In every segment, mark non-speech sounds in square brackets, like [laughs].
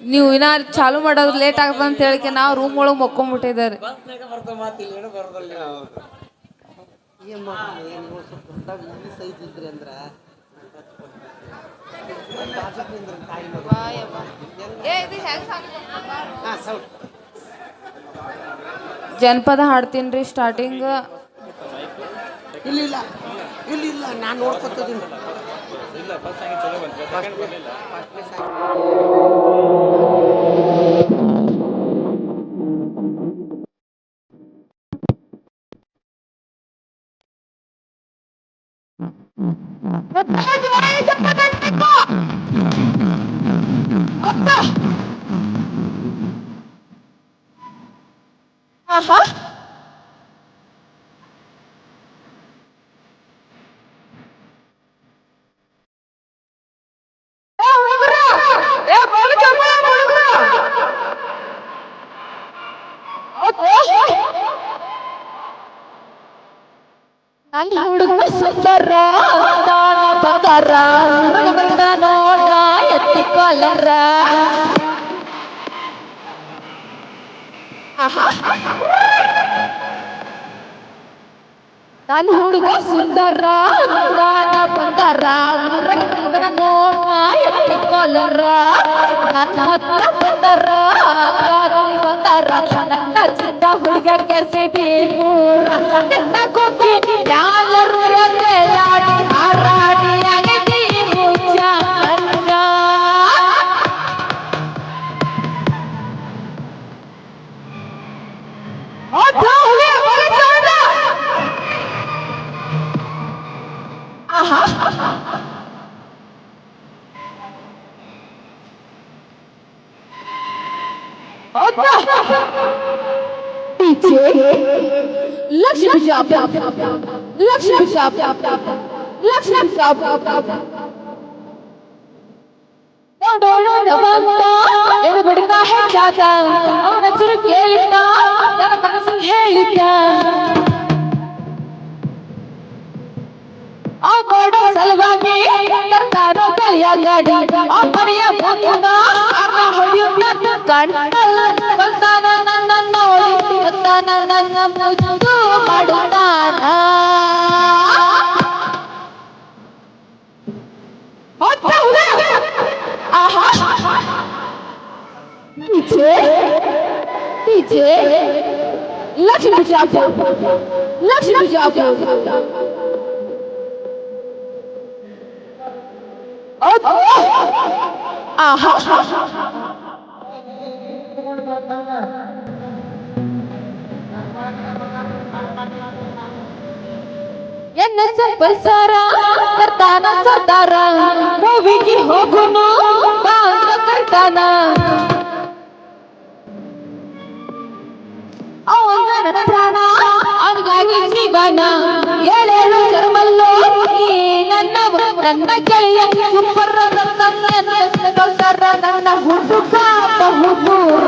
ನೀವು ಇನ್ನ ಚಾಲು ಮಾಡೋದು ಲೇಟ್ ಆಗ್ತದ ಅಂತ ಹೇಳಿ ನಾವು ರೂಮ್ ಒಳಗೆ ಮಕ್ಕೊಂಡ್ಬಿಟ್ಟಿದ್ದಾರೆ. ಜನಪದ ಹಾಡ್ತೀನಿ ರೀ ಸ್ಟಾರ್ಟಿಂಗ್ ಇಲ್ಲ ಇಲ್ಲ ಇಲ್ಲ ಇಲ್ಲ ನಾನು ನೋಡ್ಕೊತಿದ್ದೀನಿ ನನ್ನ ಹುಡುಗ ಸುಂದರ ದಾನ ಪದರ ಹುಡುಗನ ನೋಡ ಎತ್ತಿಕೊಳ್ಳರ ನನ್ನ ಹುಡುಗ ಸುಂದರ ದಾನ ಪದರ ಹುಡುಗನ ನೋಡ ಹತ್ರ ಬಂದರ ನನ್ನ ನನ್ನ लक्ष्मी जाप लक्ष्मी जाप लक्ष्मी जाप ಏನು ಬಿಡ್ದ ಹೆಚ್ಚಾದ ಅವನ ಹೆಸರು ಕೇಳಿದ್ದ ನನ್ನ ಮನಸ್ಸು ಹೇಳಿದ್ದ ಆ ಕೊಡೋ ಸಲುವಾಗಿ ತರ್ತಾರೋ ಬೆಳೆಯ ಗಾಡಿ ಆ ಮನೆಯ ಮುಂದಿನ ಅರ್ಧ ಹೊಡೆಯುತ್ತ ಕಣ್ಣಲ್ಲ ಬಂದಾನ ನನ್ನ ನೋಡಿ ಬಂದಾನ ನನ್ನ ಮುದ್ದು ಮಾಡುತ್ತಾನ ಆಹಾ पीछे पीछे लक्ष्मी जाप लक्ष्मी जाप आहा ಎನ್ನ ಸಂಪಲ್ಸಾರ ಬರ್ತಾನ ಸರ್ದಾರ ಮೂವಿಗೆ ಹೋಗುನು ಬಾ ಅಂತ ಕರ್ತಾನ ಅವನ ನನ್ನ ಪ್ರಾಣ ಅವನಿಗಾಗಿ ಜೀವನ ಏಳೇಳು ಜನ್ಮಲ್ಲೋ ಈ ನನ್ನ ನನ್ನ ಗೆಳೆಯ ಸೂಪರ್ ನನ್ನ ಕೌಸರ ನನ್ನ ಹುಡುಗ ಬಹುದೂರ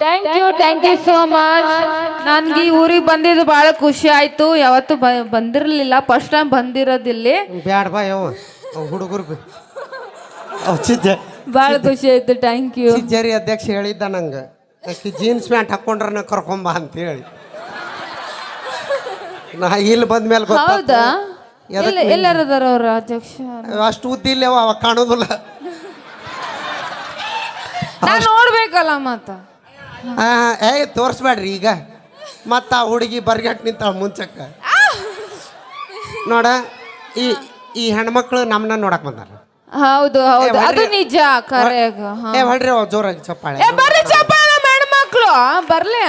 thank you thank you so much ನನ್ಗೆ ಈ ಊರಿಗೆ ಬಂದಿದ್ದು ಭಾಳ ಖುಷಿ ಆಯ್ತು. ಯಾವತ್ತು ಬಂದಿರಲಿಲ್ಲ. ಬಂದಿರ್ಲಿಲ್ಲ ಫಸ್ಟ್ ಟೈಮ್ ಬಂದಿರೋದಿಲ್ಲಿ ಬ್ಯಾಡ ಬಾ ಯಾವ ಹುಡುಗರು ಚಿಜ್ಜ ಭಾಳ ಖುಷಿ ಆಯ್ತು. ಥ್ಯಾಂಕ್ ಯು ಚಿಜ್ಜರಿ ಅಧ್ಯಕ್ಷ ಹೇಳಿದ್ದ ನಂಗೆ. ಜೀನ್ಸ್ ಪ್ಯಾಂಟ್ ಹಾಕೊಂಡ್ರನ ಕರ್ಕೊಂಬ ಅಂತ ಹೇಳಿ ನಾ ಇಲ್ಲಿ ಬಂದ ಮೇಲೆ ಹೌದಾ? ಎಲ್ಲರದಾರ ಅವ್ರ ಅಧ್ಯಕ್ಷ? ಅಷ್ಟು ಉದ್ದಿಲ್ಲ ಅವ ಕಾಣೋದಿಲ್ಲ. ನಾನು ನೋಡ್ಬೇಕಲ್ಲ ಮತ್ತ ಆ, ಏ ತೋರಿಸ್ಬೇಡ್ರಿ ಈಗ. ಮತ್ತ ಆ ಹುಡುಗಿ ಬರ್ಗಟ್ ನಿಂತಾಳ ಮುಂಚಕ್ಕ. ನೋಡ ಈ ಈ ಹೆಣ್ಮಕ್ಳು ನಮ್ಮನ್ನ ನೋಡಕ್ ಬಂದಾರ. ಹೌದು ಹೌದು. ಅದು ನಿಜ ಕರೆಗ ಏ ಹೊಡ್ರಿ ಅವ್ ಜೋರಾಗಿ ಚಪ್ಪಾಳೆ. ಏ ಬರ್ರಿ ಚಪ್ಪಾಳೆ ಹೆಣ್ಮಕ್ಳು. ಬರ್ಲಿ.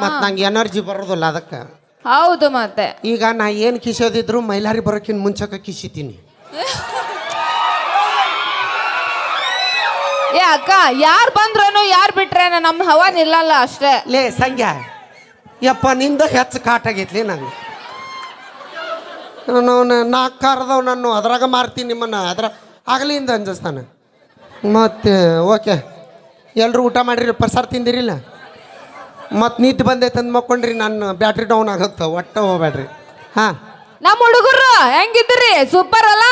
ಮತ್ ನಂಗೆ ಎನರ್ಜಿ ಬರೋದಿಲ್ಲ ಅದಕ್ಕೆ. ಹೌದು ಮತ್ತೆ. ಈಗ ನಾ ಏನು ಕಿಸೋದಿದ್ರು ಮೈಲಾರಿ ಬರೋಕಿನ್ ಮುಂಚಕ ಕಿಸಿತೀನಿ [laughs] ಏ ಅಕ್ಕ ಯಾರ್ ಬಂದ್ರನು ಯಾರ್ ಬಿಟ್ರೇನ ನಮ್ ಹವಾ ನಿಲ್ಲಲ್ಲ ಅಷ್ಟೇ. ಲೇ ಸಂಗ್ಯಾ ಯಪ್ಪ ನಿಂದ ಹೆಚ್ಚು ಕಾಟಾಗೈತ್ಲಿ ನಂಗೆ. ನಾನು ನಾಲ್ಕು ಕಾರ್ದವ್ ನಾನು ಅದ್ರಾಗ ಮಾರ್ತೀನಿ ನಿಮ್ಮನ್ನ ಅದ್ರ ಆಗಲಿಂದ ಅಂಜಿಸ್ತಾನೆ. ಮತ್ತೆ ಓಕೆ. ಎಲ್ಲರೂ ಊಟ ಮಾಡಿರಿ ಪ್ರಸಾರ ತಿಂದಿರಿಲ್ಲ? ಮತ್ತು ನೀಟ್ ಬಂದೈತೆ ಅಂದ್ ಮಕ್ಕೊಂಡ್ರಿ ನನ್ನ ಬ್ಯಾಟ್ರಿ ಡೌನ್ ಆಗುತ್ತೆ ಒಟ್ಟ ಹೋಗ್ಬೇಡ್ರಿ. ಹಾಂ. ನಮ್ ಹುಡುಗರು ಹೆಂಗಿದ್ರಿ? ಸೂಪರ್ ಅಲ್ಲ?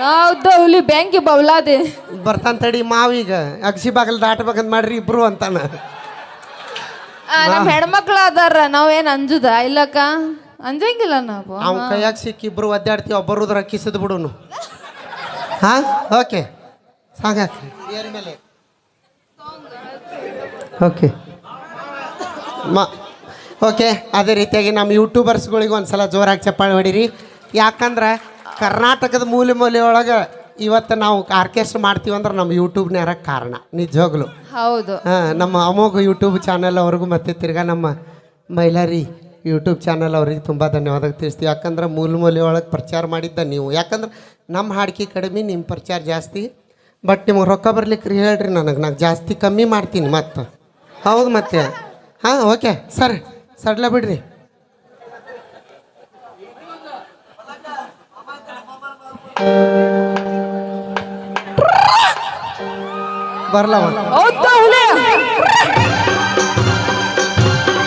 ಹೌದು ಹುಲಿ ಬ್ಯಾಂಕಿ ಬೌಲಾದೆ. ಬರ್ತಾನೆ ತಡಿ ಮಾವೀಗ ಅಗ್ಸಿ ಬಾಗಲ್ ದಾಟ್ಬೇಕಂತ ಮಾಡ್ರಿ ಇಬ್ರು ಅಂತಾನ. ನಮ್ಮ ನಮ್ ಹೆಣ್ಮಕ್ಳು ಅದಾರ ನಾವೇನ್ ಅಂಜುದ? ಇಲ್ಲಕ್ಕ? ಅಂಜಂಗಿಲ್ಲ ನಾವು. ಅವ್ನ ಕೈಯಾಗ ಸಿಕ್ಕಿ ಇಬ್ರು ಒದ್ದಾಡ್ತೀವಿ ಒಬ್ಬರುದ್ರ ಕಿಸದ್ ಬಿಡುನು. ಹಾ? ಓಕೆ. ಮೇಲೆ. ಓಕೆ. ಮಾ ಓಕೆ. ಅದೇ ರೀತಿಯಾಗಿ ನಮ್ಮ ಯೂಟ್ಯೂಬರ್ಸ್ಗಳಿಗೆ ಒಂದು ಸಲ ಜೋರಾಗಿ ಚಪ್ಪಾಳೆ ಹೊಡೀರಿ. ಯಾಕಂದ್ರೆ ಕರ್ನಾಟಕದ ಮೂಲೆ ಮೂಲೆ ಒಳಗೆ ಇವತ್ತು ನಾವು ಆರ್ಕೆಸ್ಟ್ರಾ ಮಾಡ್ತೀವಿ ಅಂದ್ರೆ ನಮ್ಮ ಯೂಟ್ಯೂಬ್ನ್ಯಾರ ಕಾರಣ. ನಿಜವಾಗ್ಲು ಹೌದು. ಹಾಂ ನಮ್ಮ ಅಮೋಘ ಯೂಟ್ಯೂಬ್ ಚಾನಲ್ ಅವ್ರಿಗೂ ಮತ್ತೆ ತಿರ್ಗಾ ನಮ್ಮ ಮೈಲಾರಿ ಯೂಟ್ಯೂಬ್ ಚಾನಲ್ ಅವ್ರಿಗೆ ತುಂಬ ಧನ್ಯವಾದ ತಿಳಿಸ್ತೀವಿ. ಯಾಕಂದ್ರೆ ಮೂಲ ಮೂಲೆಯೊಳಗೆ ಒಳಗೆ ಪ್ರಚಾರ ಮಾಡಿದ್ದ ನೀವು. ಯಾಕಂದ್ರೆ ನಮ್ಮ ಹಾಡಿಕೆ ಕಡಿಮೆ ನಿಮ್ಮ ಪ್ರಚಾರ ಜಾಸ್ತಿ. ಬಟ್ ನಿಮ್ಗೆ ರೊಕ್ಕ ಬರ್ಲಿಕ್ಕೆ ಹೇಳ್ರಿ ನನಗೆ. ನಾನು ಜಾಸ್ತಿ ಕಮ್ಮಿ ಮಾಡ್ತೀನಿ ಮತ್ತೆ. ಹೌದು ಮತ್ತೆ. ಹಾಂ ಓಕೆ ಸರ್. ಸಡ್ಲ ಬಿಡ್ರಿ. ಬರ್ಲವ. ಹೌದು.